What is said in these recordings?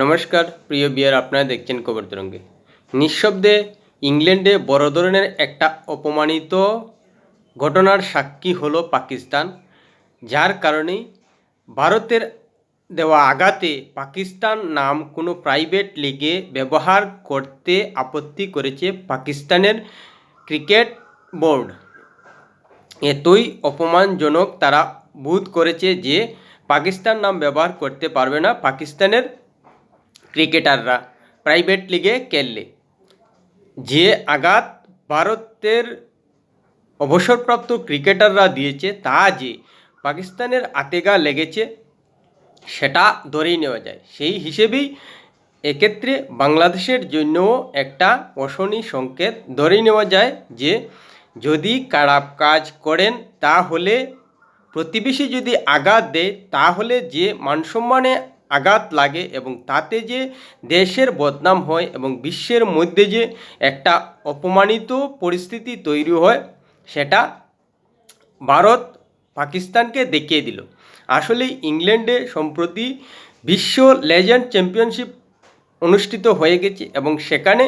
নমস্কার, প্রিয় বিয়ার আপনারা দেখছেন খবর তরঙ্গে। নিঃশব্দে ইংল্যান্ডে বড় ধরনের একটা অপমানিত ঘটনার সাক্ষী হলো পাকিস্তান, যার কারণে ভারতের দেওয়া আঘাতে পাকিস্তান নাম কোনো প্রাইভেট লিগে ব্যবহার করতে আপত্তি করেছে পাকিস্তানের ক্রিকেট বোর্ড। এতই অপমানজনক তারা বোধ করেছে যে পাকিস্তান নাম ব্যবহার করতে পারবে না, পাকিস্তানের ক্রিকেটাররা। প্রাইভেট লিগে খেললে। যে আঘাত ভারতের অবসরপ্রাপ্ত ক্রিকেটাররা দিয়েছে, তা যে পাকিস্তানের আতেগা লেগেছে, সেটা ধরেই নেওয়া যায়। সেই হিসেবেই এক্ষেত্রে বাংলাদেশের জন্যও একটা অশনি সংকেত ধরেই নেওয়া যায় যে, যদি খারাপ কাজ করেন, তাহলে প্রতিবেশী যদি আঘাত দেয়, তাহলে যে মানসম্মানে আঘাত লাগে এবং তাতে যে দেশের বদনাম হয় এবং বিশ্বের মধ্যে যে একটা অপমানিত পরিস্থিতি তৈরি হয়, সেটা ভারত পাকিস্তানকে দেখিয়ে দিল। আসলে ইংল্যান্ডে সম্প্রতি বিশ্ব লেজেন্ড চ্যাম্পিয়নশিপ অনুষ্ঠিত হয়ে গেছে এবং সেখানে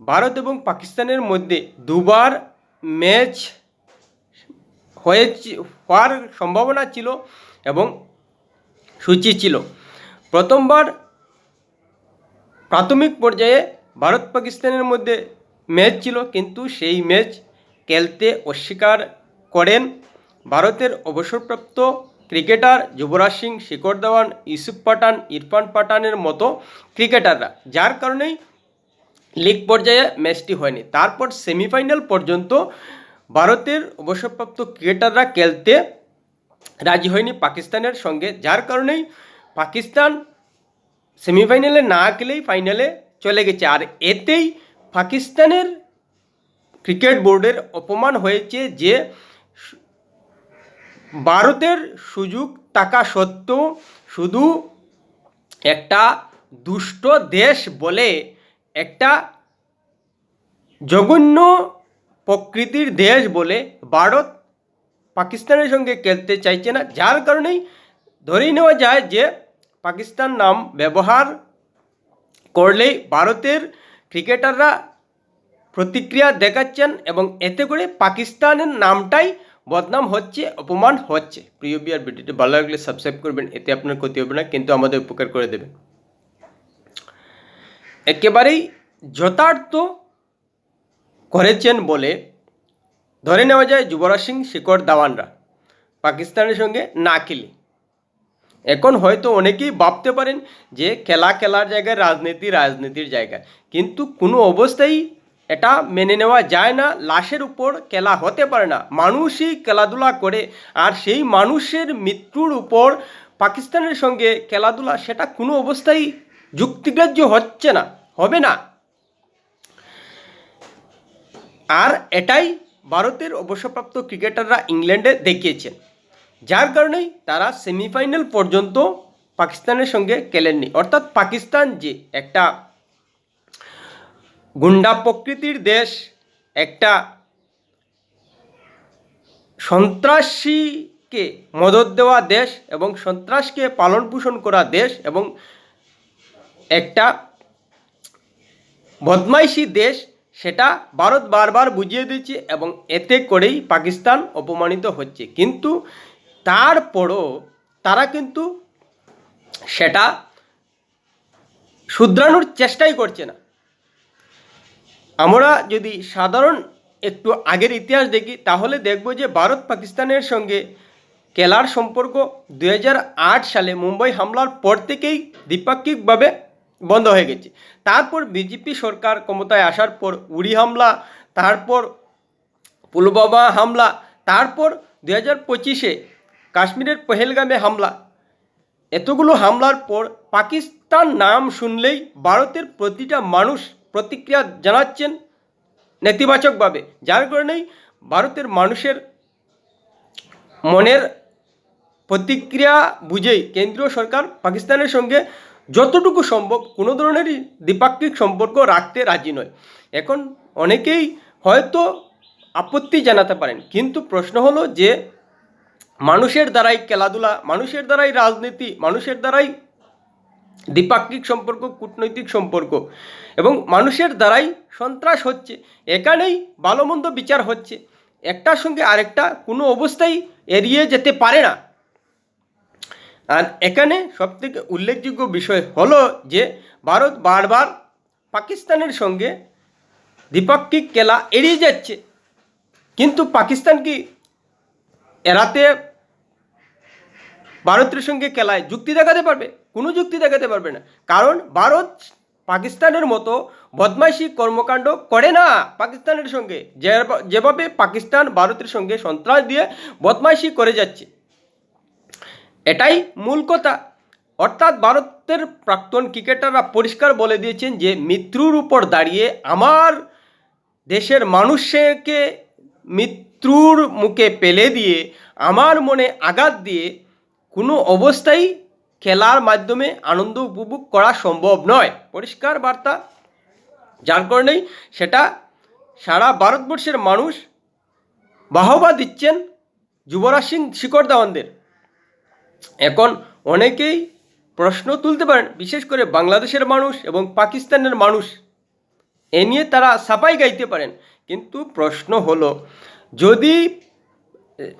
ভারত এবং পাকিস্তানের মধ্যে দুবার ম্যাচ হয়েছে, হওয়ার সম্ভাবনা ছিল এবং সূচি ছিল। প্রথমবার প্রাথমিক পর্যায়ে ভারত পাকিস্তানের মধ্যে ম্যাচ ছিল, কিন্তু সেই ম্যাচ খেলতে অস্বীকার করেন ভারতের অবসরপ্রাপ্ত ক্রিকেটার যুবরাজ সিং, শিখর ধাওয়ান, ইউসুফ পাঠান, ইরফান পাঠানের মতো ক্রিকেটাররা, যার কারণেই লিগ পর্যায়ে ম্যাচটি হয়নি। তারপর সেমিফাইনাল পর্যন্ত ভারতের অবসরপ্রাপ্ত ক্রিকেটাররা খেলতে রাজি হয়নি পাকিস্তানের সঙ্গে, যার কারণেই পাকিস্তান সেমিফাইনালে না খেলেই ফাইনালে চলে গেছে। আর এতেই পাকিস্তানের ক্রিকেট বোর্ডের অপমান হয়েছে যে ভারতের সুযোগ থাকা সত্ত্বেও শুধু একটা দুষ্ট দেশ বলে একটা জঘন্য প্রকৃতির দেশ বলে ভারত পাকিস্তানের সঙ্গে খেলতে চাইছে না। যার কারণেই ধরেই নেওয়া যায় যে পাকিস্তান নাম ব্যবহার করলেই ভারতের ক্রিকেটাররা প্রতিক্রিয়া দেখাচ্ছেন এবং এতে করে পাকিস্তানের নামটাই বদনাম হচ্ছে, অপমান হচ্ছে। প্রিয় বিয়ার ভিডিওটি ভালো লাগলে সাবস্ক্রাইব করবেন, এতে আপনার ক্ষতি হবে না, কিন্তু আমাদের উপকার করে দেবেন। একেবারেই যথার্থ করেছেন বলে ধরে নেওয়া যায় যুবরাজ সিং, শিখর দাওয়ানরা পাকিস্তানের সঙ্গে না খেলে। এখন হয়তো অনেকেই ভাবতে পারেন যে খেলা খেলার জায়গায় রাজনীতি রাজনীতির জায়গায়। কিন্তু কোনো অবস্থায় এটা মেনে নেওয়া যায় না, লাশের উপর খেলা হতে পারে না। মানুষই খেলাধুলা করে আর সেই মানুষের মৃত্যুর উপর পাকিস্তানের সঙ্গে খেলাধুলা সেটা কোনো অবস্থায় যুক্তিগ্রাহ্য হচ্ছে না, হবে না। আর এটাই ভারতের অবসরপ্রাপ্ত ক্রিকেটাররা ইংল্যান্ডে দেখিয়েছেন। যার কারণেই তারা সেমিফাইনাল পর্যন্ত পাকিস্তানের সঙ্গে খেলেননি। অর্থাৎ পাকিস্তান যে একটা গুন্ডা প্রকৃতির দেশ, একটা সন্ত্রাসীকে মদত দেওয়া দেশ এবং সন্ত্রাসকে পালন পোষণ করা দেশ এবং একটা বদমাইশি দেশ, সেটা ভারত বারবার বুঝিয়ে দিচ্ছে এবং এতে করেই পাকিস্তান অপমানিত হচ্ছে। কিন্তু তারপরও তারা কিন্তু সেটা শুধরানোর চেষ্টাই করছে না। আমরা যদি সাধারণ একটু আগের ইতিহাস দেখি, তাহলে দেখব যে ভারত পাকিস্তানের সঙ্গে খেলার সম্পর্ক দু হাজার আট সালে মুম্বাই হামলার পর থেকেই দ্বিপাক্ষিকভাবে বন্ধ হয়ে গেছে। তারপর বিজেপি সরকার ক্ষমতায় আসার পর উড়ি হামলা, তারপর পুলবামা হামলা, তারপর দু হাজার পঁচিশে কাশ্মীরের পহেলগামে হামলা। এতগুলো হামলার পর পাকিস্তান নাম শুনলেই ভারতের প্রতিটা মানুষ প্রতিক্রিয়া জানাচ্ছেন নেতিবাচকভাবে, যার কারণেই ভারতের মানুষের মনের প্রতিক্রিয়া বুঝেই কেন্দ্রীয় সরকার পাকিস্তানের সঙ্গে যতটুকু সম্ভব কোনো ধরনেরই দ্বিপাক্ষিক সম্পর্ক রাখতে রাজি নয়। এখন অনেকেই হয়তো আপত্তি জানাতে পারেন, কিন্তু প্রশ্ন হলো যে মানুষের দ্বারাই খেলাধুলা, মানুষের দ্বারাই রাজনীতি, মানুষের দ্বারাই দ্বিপাক্ষিক সম্পর্ক, কূটনৈতিক সম্পর্ক এবং মানুষের দ্বারাই সন্ত্রাস হচ্ছে। এখানেই ভালো বিচার হচ্ছে। একটার সঙ্গে আরেকটা কোনো অবস্থায় এড়িয়ে যেতে পারে না। আর এখানে সবথেকে উল্লেখযোগ্য বিষয় হলো যে, ভারত বারবার পাকিস্তানের সঙ্গে দ্বিপাক্ষিক খেলা এড়িয়ে যাচ্ছে। কিন্তু পাকিস্তান কি এড়াতে ভারতের সঙ্গে খেলায় যুক্তি দেখাতে পারবে, কোনো যুক্তি দেখাতে পারবে না। কারণ ভারত পাকিস্তানের মতো বদমাইশি কর্মকাণ্ড করে না পাকিস্তানের সঙ্গে। যেভাবে পাকিস্তান ভারতের সঙ্গে সন্ত্রাস দিয়ে বদমাইশি করে যাচ্ছে। এটাই মূল কথা। অর্থাৎ ভারতের প্রাক্তন ক্রিকেটাররা পরিষ্কার বলে দিয়েছেন যে মৃত্যুর উপর দাঁড়িয়ে আমার দেশের মানুষকে মৃত্যুর মুখে পেলে দিয়ে, আমার মনে আঘাত দিয়ে কোনো অবস্থায় খেলার মাধ্যমে আনন্দ উপভোগ করা সম্ভব নয়। পরিষ্কার বার্তা যার কারণেই সেটা সারা ভারতবর্ষের মানুষ বাহবা দিচ্ছেন যুবরাজ সিং শিকর দেওয়ানদের এখন অনেকেই প্রশ্ন তুলতে পারেন, বিশেষ করে বাংলাদেশের মানুষ এবং পাকিস্তানের মানুষ। এ নিয়ে তারা সাফাই গাইতে পারেন। কিন্তু প্রশ্ন হলো যদি,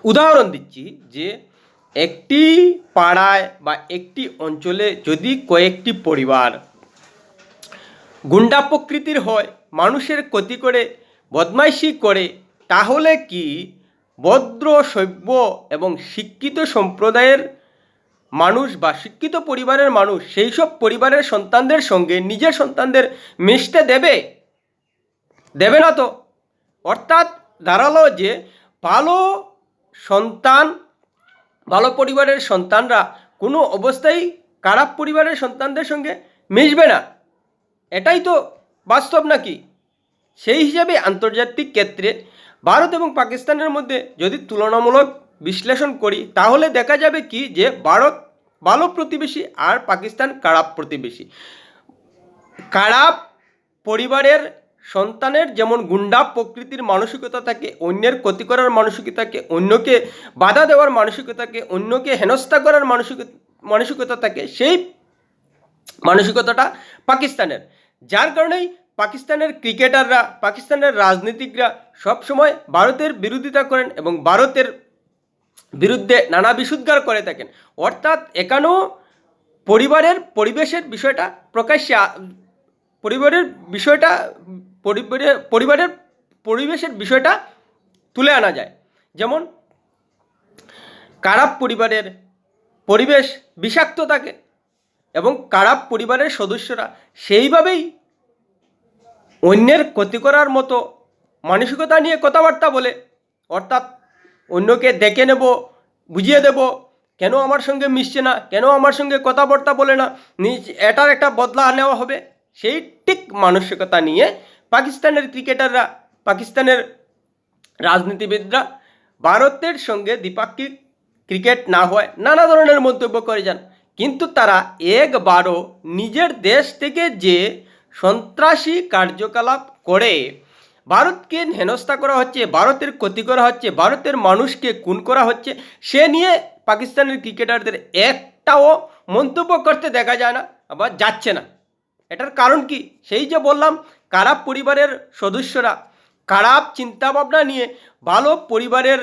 উদাহরণ দিচ্ছি যে একটি পাড়ায় বা একটি অঞ্চলে যদি কয়েকটি পরিবার গুন্ডা প্রকৃতির হয়, মানুষের ক্ষতি করে, বদমাইশি করে, তাহলে কি ভদ্র, সভ্য এবং শিক্ষিত সম্প্রদায়ের মানুষ বা শিক্ষিত পরিবারের মানুষ সেই সব পরিবারের সন্তানদের সঙ্গে নিজের সন্তানদের মিশতে দেবে? দেবে না তো? অর্থাৎ দাঁড়াল যে ভালো সন্তান, ভালো পরিবারের সন্তানরা কোনো অবস্থায় খারাপ পরিবারের সন্তানদের সঙ্গে মিশবে না। এটাই তো বাস্তব নাকি? সেই হিসাবে আন্তর্জাতিক ক্ষেত্রে ভারত এবং পাকিস্তানের মধ্যে যদি তুলনামূলক বিশ্লেষণ করি, তাহলে দেখা যাবে কি যে ভারত ভালো প্রতিবেশী আর পাকিস্তান খারাপ প্রতিবেশী। খারাপ পরিবারের সন্তানের যেমন গুন্ডা প্রকৃতির মানসিকতা থাকে, অন্যের ক্ষতি করার মানসিকতা থাকে, অন্যকে বাধা দেওয়ার মানসিকতাকে অন্যকে হেনস্থা করার মানসিক, মানসিকতা থাকে, সেই মানসিকতাটা পাকিস্তানের। যার কারণেই পাকিস্তানের ক্রিকেটাররা, পাকিস্তানের রাজনীতিকরা সবসময় ভারতের বিরোধিতা করেন এবং ভারতের বিরুদ্ধে নানা বিশুদ্ধার করে থাকেন। অর্থাৎ এখানেও পরিবারের পরিবেশের বিষয়টা প্রকাশ্যে পরিবারের বিষয়টা পরিবারের পরিবেশের বিষয়টা তুলে আনা যায়। যেমন খারাপ পরিবারের পরিবেশ বিষাক্ত থাকে এবং খারাপ পরিবারের সদস্যরা সেইভাবেই অন্যের ক্ষতি করার মতো মানসিকতা নিয়ে কথাবার্তা বলে, অর্থাৎ অন্যকে ডেকে নেব, বুঝিয়ে দেব, কেন আমার সঙ্গে মিশছে না, কেন আমার সঙ্গে কথাবার্তা বলে না, নিজ এটার একটা বদলা নেওয়া হবে, সেই ঠিক মানসিকতা নিয়ে পাকিস্তানের ক্রিকেটাররা, পাকিস্তানের রাজনীতিবিদরা ভারতের সঙ্গে দ্বিপাক্ষিক ক্রিকেট না হয় নানা ধরনের মন্তব্য করে যান। কিন্তু তারা একবারও নিজের দেশ থেকে যে সন্ত্রাসী কার্যকলাপ করে ভারতকে হেনস্থা করা হচ্ছে, ভারতের ক্ষতি করা হচ্ছে, ভারতের মানুষকে খুন করা হচ্ছে, সে নিয়ে পাকিস্তানের ক্রিকেটারদের একটাও মন্তব্য করতে দেখা যায় না, আবার যাচ্ছে না। এটার কারণ কি? সেই যে বললাম খারাপ পরিবারের সদস্যরা খারাপ চিন্তাভাবনা নিয়ে ভালো পরিবারের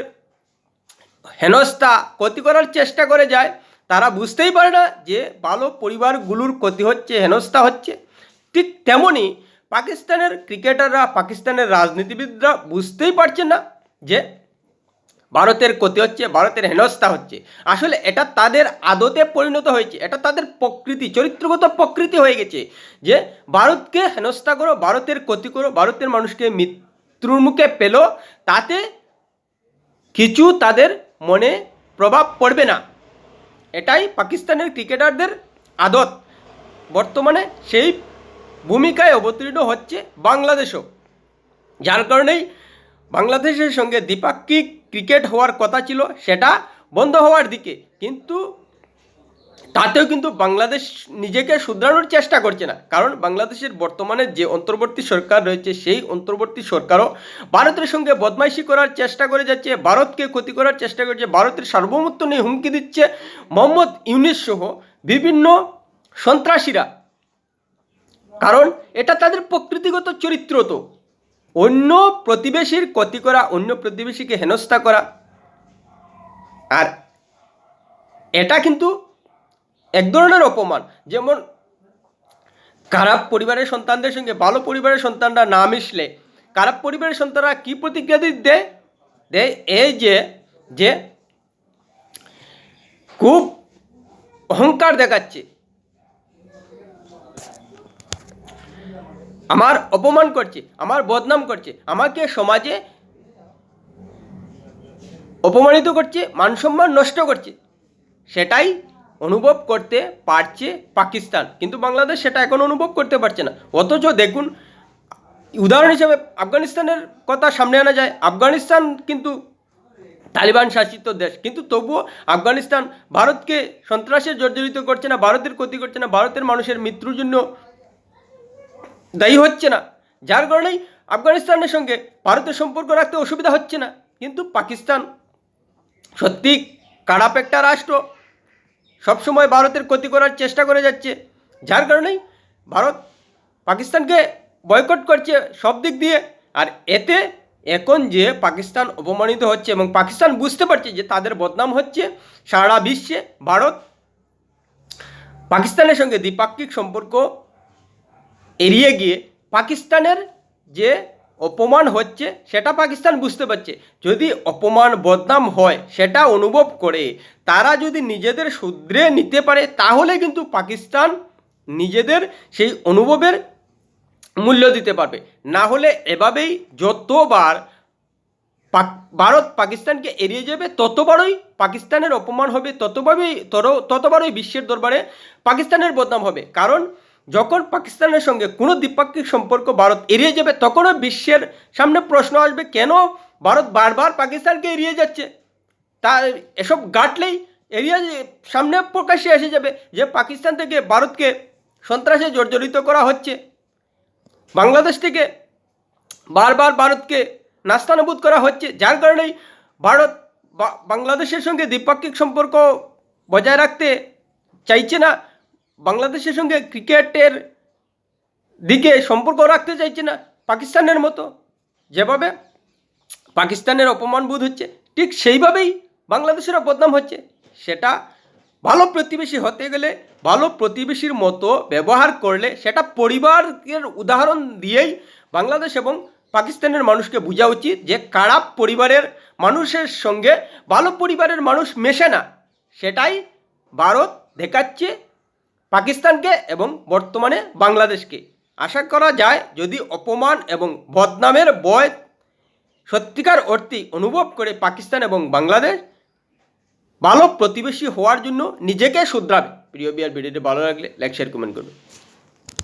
হেনস্থা ক্ষতি করার চেষ্টা করে যায়, তারা বুঝতেই পারে না যে ভালো পরিবারগুলোর ক্ষতি হচ্ছে, হেনস্থা হচ্ছে। ঠিক তেমনই পাকিস্তানের ক্রিকেটাররা, পাকিস্তানের রাজনীতিবিদরা বুঝতেই পারছে না যে ভারতের ক্ষতি হচ্ছে, ভারতের হেনস্থা হচ্ছে। আসলে এটা তাদের আদতে পরিণত হয়েছে, এটা তাদের প্রকৃতি, চরিত্রগত প্রকৃতি হয়ে গেছে যে ভারতকে হেনস্থা করো, ভারতের ক্ষতি করো, ভারতের মানুষকে মৃত্যুর মুখে পেল তাতে কিছু তাদের মনে প্রভাব পড়বে না। এটাই পাকিস্তানের ক্রিকেটারদের আদত। বর্তমানে সেই ভূমিকায় অবতীর্ণ হচ্ছে বাংলাদেশও। যার কারণেই বাংলাদেশের সঙ্গে দ্বিপাক্ষিক ক্রিকেট হওয়ার কথা ছিল, সেটা বন্ধ হওয়ার দিকে। কিন্তু তাতেও কিন্তু বাংলাদেশ নিজেকে শুধরানোর চেষ্টা করছে না। কারণ বাংলাদেশের বর্তমানে যে অন্তর্বর্তী সরকার রয়েছে, সেই অন্তর্বর্তী সরকারও ভারতের সঙ্গে বদমাইশি করার চেষ্টা করে যাচ্ছে, ভারতকে ক্ষতি করার চেষ্টা করছে, ভারতের সার্বভৌমত্ব নিয়ে হুমকি দিচ্ছে মোহাম্মদ ইউনিস সহ বিভিন্ন সন্ত্রাসীরা। কারণ এটা তাদের প্রকৃতিগত চরিত্র তো। অন্য প্রতিবেশীর ক্ষতি করা, অন্য প্রতিবেশীকে হেনস্থা করা। আর এটা কিন্তু এক ধরনের অপমান। যেমন খারাপ পরিবারের সন্তানদের সঙ্গে ভালো পরিবারের সন্তানরা না মিশলে, খারাপ পরিবারের সন্তানরা কী প্রতিক্রিয়া দি- দেয়? দেয় এই যে যে খুব অহংকার দেখাচ্ছে। আমার অপমান করছে, আমার বদনাম করছে, আমাকে সমাজে অপমানিত করছে, মান সম্মান নষ্ট করছে। সেটাই অনুভব করতে পারছে পাকিস্তান। কিন্তু বাংলাদেশ সেটা এখন অনুভব করতে পারছে না। অথচ দেখুন, উদাহরণ হিসেবে আফগানিস্তানের কথা সামনে আনা যায়। আফগানিস্তান কিন্তু তালিবান শাসিত দেশ। কিন্তু তবুও আফগানিস্তান ভারতকে সন্ত্রাসে জর্জরিত করছে না, ভারতের ক্ষতি করছে না, ভারতের মানুষের মৃত্যুর জন্য দায়ী হচ্ছে না। যার কারণেই আফগানিস্তানের সঙ্গে ভারতের সম্পর্ক রাখতে অসুবিধা হচ্ছে না। কিন্তু পাকিস্তান সত্যি খারাপ একটা রাষ্ট্র। সবসময় ভারতের ক্ষতি করার চেষ্টা করে যাচ্ছে। যার কারণেই ভারত পাকিস্তানকে বয়কট করছে সব দিক দিয়ে। আর এতে এখন যে পাকিস্তান অপমানিত হচ্ছে এবং পাকিস্তান বুঝতে পারছে যে তাদের বদনাম হচ্ছে সারা বিশ্বে, ভারত পাকিস্তানের সঙ্গে দ্বিপাক্ষিক সম্পর্ক এড়িয়ে গিয়ে পাকিস্তানের যে অপমান হচ্ছে, সেটা পাকিস্তান বুঝতে পারছে। যদি অপমান বদনাম হয়, সেটা অনুভব করে, তারা যদি নিজেদের শুধরে নিতে পারে, তাহলে কিন্তু পাকিস্তান নিজেদের সেই অনুভবের মূল্য দিতে পারবে। না হলে এভাবেই যতবার ভারত পাকিস্তানকে এড়িয়ে যাবে, ততবারই পাকিস্তানের অপমান হবে ততবারই তর- ততবারই বিশ্বের দরবারে পাকিস্তানের বদনাম হবে। কারণ যখন পাকিস্তানের সঙ্গে কোনো দ্বিপাক্ষিক সম্পর্ক ভারত এড়িয়ে যাবে, তখনও বিশ্বের সামনে প্রশ্ন আসবে, কেন ভারত বারবার পাকিস্তানকে এড়িয়ে যাচ্ছে? তা এসব গাঁটলেই এরিয়া সামনে প্রকাশ্যে এসে যাবে যে পাকিস্তান থেকে ভারতকে সন্ত্রাসে জর্জরিত করা হচ্ছে। বাংলাদেশ থেকে বারবার ভারতকে নাস্তানাবুদ করা হচ্ছে, যার কারণেই ভারত বাংলাদেশের সঙ্গে দ্বিপাক্ষিক সম্পর্ক বজায় রাখতে চাইছে না। বাংলাদেশের সঙ্গে ক্রিকেটের দিকে সম্পর্ক রাখতে চাইছে না পাকিস্তানের মতো। যেভাবে পাকিস্তানের অপমান বোধ হচ্ছে, ঠিক সেইভাবেই বাংলাদেশের বদনাম হচ্ছে। সেটা ভালো প্রতিবেশী হতে গেলে, ভালো প্রতিবেশীর মতো ব্যবহার করলে সেটা পরিবারের উদাহরণ দিয়েই বাংলাদেশ এবং পাকিস্তানের মানুষকে বোঝা উচিত যে খারাপ পরিবারের মানুষের সঙ্গে ভালো পরিবারের মানুষ মেশে না। সেটাই ভারত দেখাচ্ছে পাকিস্তানকে এবং বর্তমানে বাংলাদেশকে। আশা করা যায় যদি অপমান এবং বদনামের বয় সত্যিকার অর্থে অনুভব করে পাকিস্তান এবং বাংলাদেশ, ভালো প্রতিবেশী হওয়ার জন্য নিজেকে শুধরাবে। প্রিয় বিয়ার, ভিডিওটি ভালো লাগলে লাইক শেয়ার কমেন্ট করবে।